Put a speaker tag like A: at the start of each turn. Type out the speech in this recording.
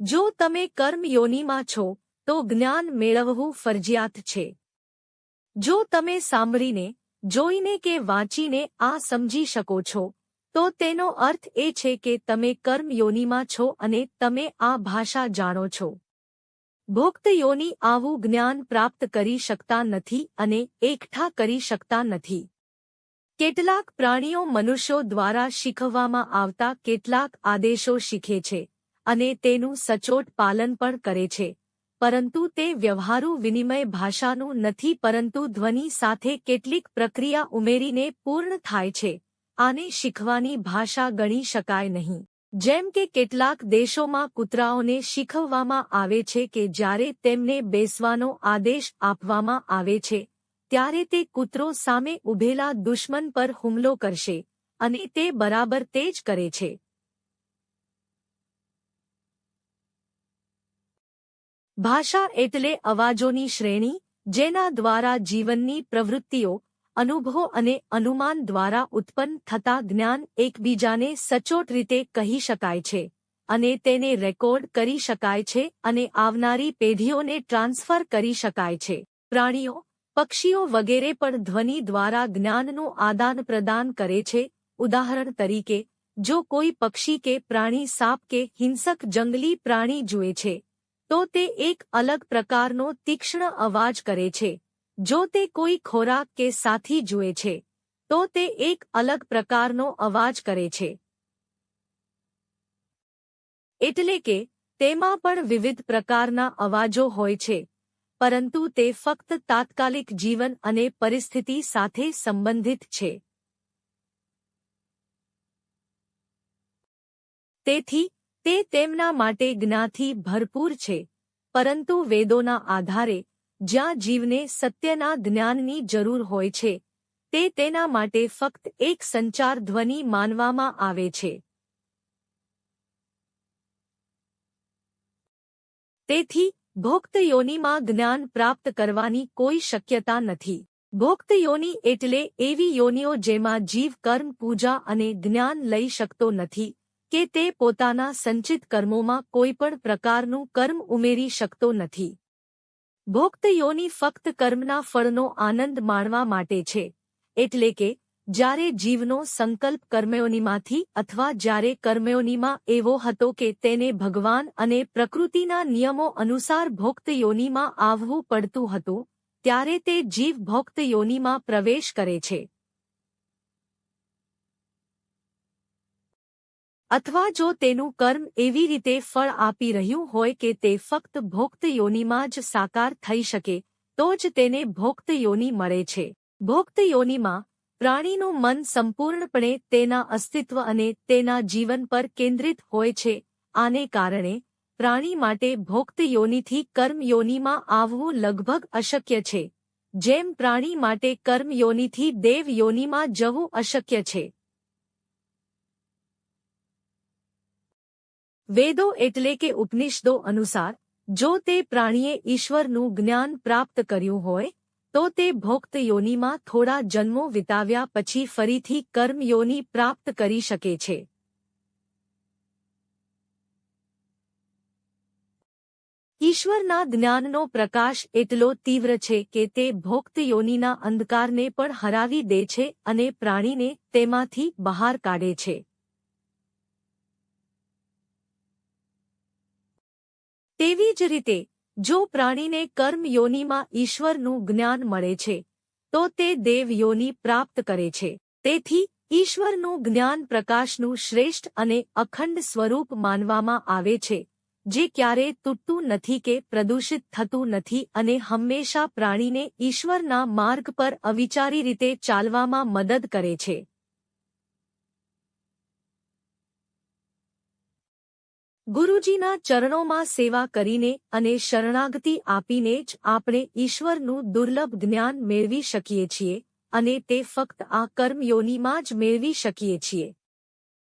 A: જો તમે કર્મયોનીમાં છો, તો જ્ઞાન મેળવવું ફરજિયાત છે. જો તમે સાંભળીને, જોઈને કે વાંચીને આ સમજી શકો છો, તો તેનો અર્થ એ છે કે તમે કર્મયોનીમાં છો અને તમે આ ભાષા જાણો છો. ભોક્ત યોની આવું જ્ઞાન પ્રાપ્ત કરી શકતા નથી અને એકઠા કરી શકતા નથી. કેટલાક પ્રાણીઓ મનુષ્યો દ્વારા શીખવવામાં આવતા કેટલાક આદેશો શીખે છે. અને તેનું સચોટ પાલન પણ કરે છે. પરંતુ તે વ્યવહારુ વિનિમય ભાષાનું નથી, પરંતુ ધ્વનિ સાથે કેટલીક પ્રક્રિયા ઉમેરીને પૂર્ણ થાય છે. આને શીખવાની ભાષા ગણી શકાય નહીં. જેમ કે કેટલાક દેશોમાં કૂતરાઓને શીખવવામાં આવે છે કે જ્યારે તેમને બેસવાનો આદેશ આપવામાં આવે છે, ત્યારે તે કૂતરો સામે ઉભેલા દુશ્મન પર હુમલો કરશે અને તે બરાબર તે જ કરે છે. ભાષા એટલે અવાજોની શ્રેણી, જેના દ્વારા જીવનની પ્રવૃત્તિઓ, અનુભવો અને અનુમાન દ્વારા ઉત્પન્ન થતા જ્ઞાન એકબીજાને સચોટ રીતે કહી શકાય છે અને તેને રેકોર્ડ કરી શકાય છે અને આવનારી પેઢીઓને ટ્રાન્સફર કરી શકાય છે. પ્રાણીઓ, પક્ષીઓ વગેરે પણ ધ્વનિ દ્વારા જ્ઞાનનું આદાન પ્રદાન કરે છે. ઉદાહરણ તરીકે, જો કોઈ પક્ષી કે પ્રાણી સાપ કે હિંસક જંગલી પ્રાણી જુએ છે તો તે એક અલગ પ્રકારનો તીક્ષ્ણ અવાજ કરે છે. જો તે કોઈ ખોરાક કે સાથી જુએ છે, તો તે એક અલગ પ્રકારનો અવાજ કરે છે. એટલે કે, તેમાં પણ વિવિધ પ્રકારના અવાજો હોય છે, પરંતુ તે ફક્ત તાત્કાલિક જીવન અને પરિસ્થિતિ સાથે સંબંધિત છે. તેથી તે તેમના માટે જ્ઞાથી ભરપૂર છે, પરંતુ વેદોના આધારે, જ્યાં જીવને સત્યના જ્ઞાનની જરૂર હોય છે, તે તેના માટે ફક્ત એક સંચાર ધ્વનિ માનવામાં આવે છે. તેથી, ભોક્ત યોનિમાં જ્ઞાન પ્રાપ્ત કરવાની કોઈ શક્યતા નથી. ભોક્ત યોનિ એટલે એવી યોનિઓ જેમાં જીવ, કર્મ, પૂજા અને જ્ઞાન લઈ શકતો નથી. કે તે પોતાના સંચિત કર્મોમાં કોઈ પણ પ્રકારનું કર્મ ઉમેરી શકતો નથી. ભોક્ત યોની ફક્ત કર્મના ફળનો આનંદ માણવા માટે છે, એટલે કે, જ્યારે જીવનો સંકલ્પ કર્મયોનીમાંથી અથવા જ્યારે કર્મયોનીમાં એવો હતો કે તેને ભગવાન અને પ્રકૃતિના નિયમો અનુસાર ભોક્ત યોનીમાં આવવું પડતું હતું, ત્યારે તે જીવ ભોક્ત યોનીમાં પ્રવેશ કરે છે. અથવા જો તેનું કર્મ એવી રીતે ફળ આપી રહ્યું હોય કે તે ફક્ત ભોક્ત યોનિમાં જ સાકાર થઈ શકે, તો જ તેને ભોક્ત યોનિ મળે છે. ભોક્ત યોનિમાં, પ્રાણીનું મન સંપૂર્ણપણે તેના અસ્તિત્વ અને તેના જીવન પર કેન્દ્રિત હોય છે, આને કારણે, પ્રાણી માટે ભોક્ત યોનિથી કર્મ યોનિમાં આવવું લગભગ અશક્ય છે. જેમ પ્રાણી માટે કર્મ યોનિથી દેવ યોનિમાં જવું અશક્ય છે. વેદો એટલે કે ઉપનિષદો અનુસાર, જો તે પ્રાણીએ ઈશ્વરનું જ્ઞાન પ્રાપ્ત કર્યું હોય, તો તે ભોક્ત યોનિમાં થોડા જન્મો વિતાવ્યા પછી ફરીથી કર્મયોની પ્રાપ્ત કરી શકે છે. ઈશ્વરના જ્ઞાનનો પ્રકાશ એટલો તીવ્ર છે કે તે ભોક્ત યોનિના અંધકારને પણ હરાવી દે છે અને પ્રાણીને તેમાંથી બહાર કાઢે છે. તેવી જ રીતે, જો પ્રાણીને કર્મ યોનીમાં ઈશ્વરનું જ્ઞાન મળે છે, તો તે દેવ યોની પ્રાપ્ત કરે છે. તેથી, ઈશ્વરનું જ્ઞાન પ્રકાશનું શ્રેષ્ઠ અને અખંડ સ્વરૂપ માનવામાં આવે છે, જે ક્યારે તૂટતું નથી કે પ્રદૂષિત થતું નથી અને હંમેશા પ્રાણીને ઈશ્વરના માર્ગ પર અવિચારી રીતે ચાલવામાં મદદ કરે છે. ગુરુજીના ચરણોમાં સેવા કરીને અને શરણાગતિ આપીને જ આપણે ઈશ્વરનું દુર્લભ જ્ઞાન મેળવી શકીએ છીએ અને તે ફક્ત આ કર્મયોનીમાં જ મેળવી શકીએ છીએ.